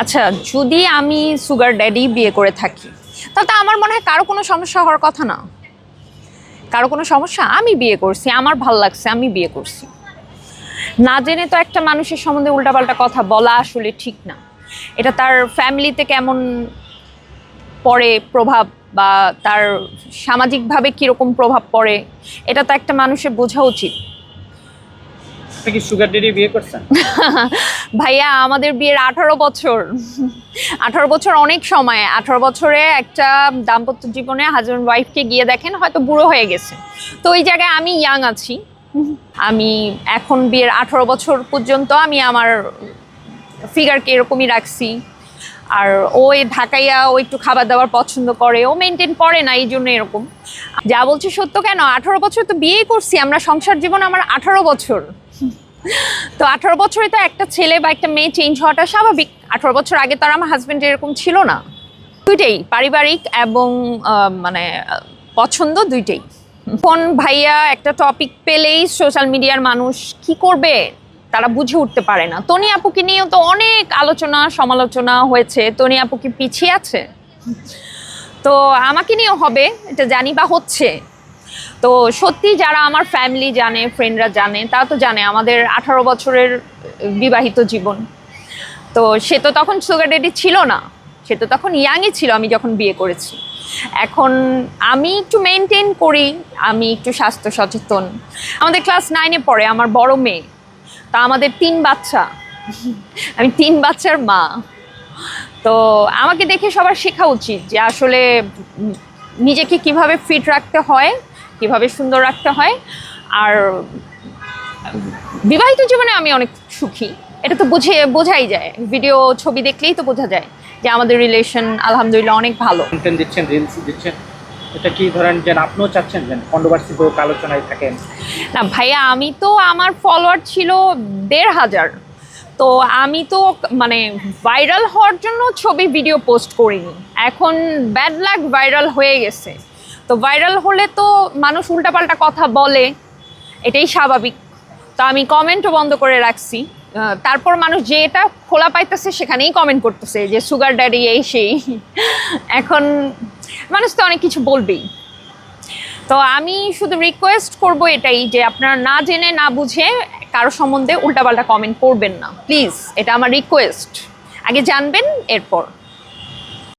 আচ্ছা যদি আমি সুগার ড্যাডি বিয়ে করে থাকি, তাহলে আমার মনে হয় কারও কোনো সমস্যা হওয়ার কথা না। কারও কোনো সমস্যা? আমি বিয়ে করছি, আমার ভালো লাগছে, আমি বিয়ে করছি। না জেনে তো একটা মানুষের সম্বন্ধে উল্টাপাল্টা কথা বলা আসলে ঠিক না। এটা তার ফ্যামিলিতে কেমন পড়ে প্রভাব বা তার সামাজিকভাবে কীরকম প্রভাব পড়ে, এটা তো একটা মানুষের বোঝা উচিত। আপনি কি সুগার ডেডি বিয়ে করছেন? ভাইয়া, আমাদের বিয়ের আঠারো বছর। আঠারো বছর অনেক সময়। আঠারো বছরে একটা দাম্পত্য জীবনে হাজব্যান্ড ওয়াইফকে গিয়ে দেখেন, হয়তো বুড়ো হয়ে গেছে। তো ওই জায়গায় আমি ইয়াং আছি। আমি এখন বিয়ের আঠারো বছর পর্যন্ত আমি আমার ফিগারকে এরকমই রাখছি। আর ও এ ঢাকাইয়া ও একটু খাবার দাবার পছন্দ করে, ও মেনটেন করে না, এই জন্য এরকম। যা বলছি সত্য কেন? আঠারো বছর তো বিয়েই করছি। আমরা সংসার জীবন আমার আঠারো বছর। তো আঠারো বছরে তো একটা ছেলে বা একটা মেয়ে চেঞ্জ হওয়াটা স্বাভাবিক। আঠারো বছর আগে তো আর আমার হাজব্যান্ড এরকম ছিল না। দুইটাই, পারিবারিক এবং মানে পছন্দ দুইটাই। কোন ভাইয়া একটা টপিক পেলেই সোশ্যাল মিডিয়ার মানুষ কি করবে? তারা বুঝে উঠতে পারে না। তনি আপুকে নিয়েও তো অনেক আলোচনা, সমালোচনা হয়েছে। তনি আপু কি পিছিয়ে আছে? তো আমাকে নিয়েও হবে, এটা জানি বা হচ্ছে। তো সত্যি যারা আমার ফ্যামিলি জানে ফ্রেন্ডরা জানে, তারা তো জানে আমাদের আঠারো বছরের বিবাহিত জীবন। তো সে তো তখন সুগার ডেডি ছিল না, সে তো তখন ইয়াংই ছিল আমি যখন বিয়ে করেছি। এখন আমি একটু মেনটেন করি, আমি একটু স্বাস্থ্য সচেতন। আমাদের ক্লাস নাইনে পড়ে আমার বড় মেয়ে, তা আমাদের তিন বাচ্চা। আমি তিন বাচ্চার মা। তো আমাকে দেখে সবার শেখা উচিত যে আসলে নিজেকে কীভাবে ফিট রাখতে হয় কীভাবে সুন্দর রাখতে হয়। আর বিবাহিত জীবনে আমি অনেক সুখী। এটা তো বুঝে বোঝাই যায়। ভিডিও ছবি দেখলেই তো বোঝা যায় যে আমাদের রিলেশন আলহামদুলিল্লাহ অনেক ভালো। কন্টেন্ট দিচ্ছেন রিলস দিচ্ছেন। এটা কি ধরেন যে আপনিও চাচ্ছেন যে কন্ট্রোভার্সি হোক আলোচনায় থাকেন? না ভাইয়া আমি তো আমার ফলোয়ার ছিল দেড় হাজার। তো আমি তো মানে ভাইরাল হওয়ার জন্য ছবি ভিডিও পোস্ট করিনি। এখন ব্যাড লাক ভাইরাল হয়ে গেছে। তো ভাইরাল হলে তো মানুষ উল্টাপাল্টা কথা বলে, এটাই স্বাভাবিক। তো আমি কমেন্টও বন্ধ করে রাখছি। তারপর মানুষ যেটা খোলা পাইতেছে সেখানেই কমেন্ট করতেছে যে সুগার ড্যাডি এই সেই। এখন মানুষ তো অনেক কিছু বলবেই। তো আমি শুধু রিকোয়েস্ট করব এটাই যে, আপনারা না জেনে, না বুঝে কারও সম্বন্ধে উল্টাপাল্টা কমেন্ট করবেন না। প্লিজ এটা আমার রিকোয়েস্ট আগে জানবেন, এরপর।